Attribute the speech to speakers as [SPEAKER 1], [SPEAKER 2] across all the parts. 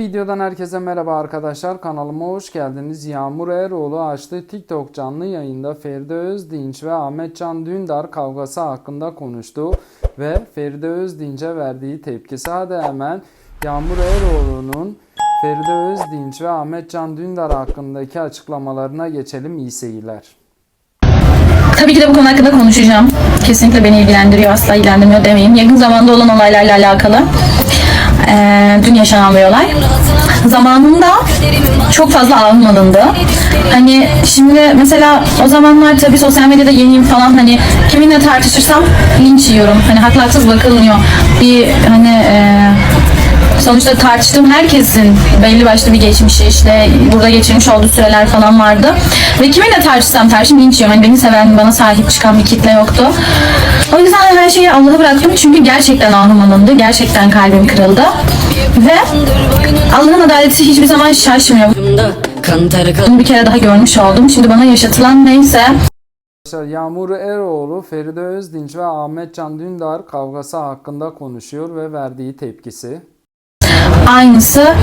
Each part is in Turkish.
[SPEAKER 1] Videodan herkese merhaba arkadaşlar. Kanalıma hoş geldiniz. Yağmur Eroğlu açtığı TikTok canlı yayında Feride Özdinç ve Ahmet Can Dündar kavgası hakkında konuştu ve Feride Özdinç'e verdiği tepkisi. Hadi hemen Yağmur Eroğlu'nun Feride Özdinç ve Ahmet Can Dündar hakkındaki açıklamalarına geçelim. İyi seyirler.
[SPEAKER 2] Tabii ki de bu konu hakkında konuşacağım. Kesinlikle beni ilgilendiriyor, asla ilgilendirmiyor demeyeyim. Yakın zamanda olan olaylarla alakalı. Ee, dün yaşanan bir olay. Zamanında çok fazla ağım alındı. Hani şimdi mesela o zamanlar tabii sosyal medyada yeniyim falan hani kiminle tartışırsam linç yiyorum. Hani haklı haksız bakılmıyor. Bir hani e, sonuçta tartıştığım herkesin belli başlı bir geçmişi işte burada geçirmiş olduğu süreler falan vardı. Ve kiminle tartışsam tartışım linç yiyorum. Hani beni seven, bana sahip çıkan bir kitle yoktu. O yüzden her şeyi Allah'a bıraktım. Çünkü gerçekten ahım alındı. Gerçekten kalbim kırıldı. Ve Allah'ın adaleti hiçbir zaman şaşmıyor. Bunu bir kere daha görmüş oldum. Şimdi bana yaşatılan neyse
[SPEAKER 1] Yağmur Eroğlu, Feride Özdinç ve Ahmet Can Dündar kavgası hakkında konuşuyor ve verdiği tepkisi.
[SPEAKER 2] Aynısı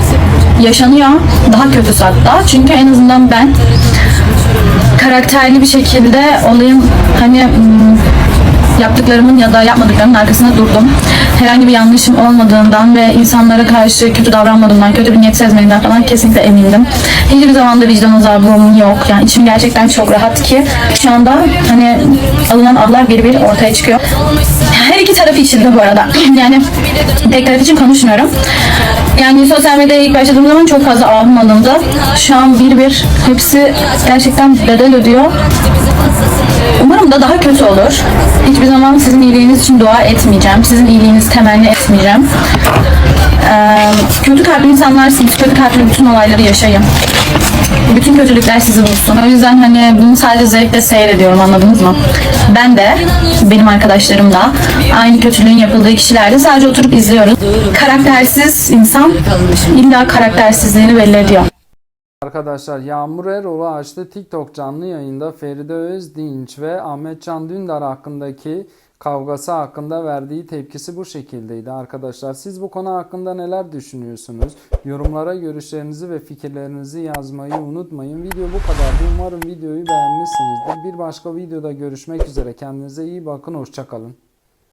[SPEAKER 2] yaşanıyor. Daha kötüsü hatta. Çünkü en azından ben karakterli bir şekilde olayın hani hmm, yaptıklarımın ya da yapmadıklarımın arkasında durdum. Herhangi bir yanlışım olmadığından ve insanlara karşı kötü davranmadığımdan, kötü bir niyet sezmediğimden falan kesinlikle emindim. Hiçbir zaman da vicdan azabım yok. Yani içim gerçekten çok rahat ki şu anda hani alınan adlar bir bir ortaya çıkıyor. Her iki de bu arada. Yani tek taraf için konuşmuyorum. Yani sosyal medyaya ilk başladığım zaman çok fazla ahım alındı. Şu an bir bir hepsi gerçekten bedel ödüyor. Umarım da daha kötü olur. Hiçbir zaman sizin iyiliğiniz için dua etmeyeceğim. Sizin iyiliğinizi temenni etmeyeceğim. Ee, kötü kalpli insanlarsınız. Kötü kalpli bütün olayları yaşayın. Bütün kötülükler sizi bulsun. O yüzden hani bunu sadece zevkle seyrediyorum anladınız mı? Ben de benim arkadaşlarım da aynı kötülüğün yapıldığı kişiler de sadece oturup izliyoruz. Karaktersiz insan illa karaktersizliğini belli ediyor.
[SPEAKER 1] Arkadaşlar Yağmur Eroğlu açtı TikTok canlı yayında Feride Özdinç ve Ahmet Can Dündar hakkındaki kavgası hakkında verdiği tepkisi bu şekildeydi arkadaşlar. Siz bu konu hakkında neler düşünüyorsunuz? Yorumlara görüşlerinizi ve fikirlerinizi yazmayı unutmayın. Video bu kadardı. Umarım videoyu beğenmişsinizdir. Bir başka videoda görüşmek üzere. Kendinize iyi bakın. Hoşçakalın.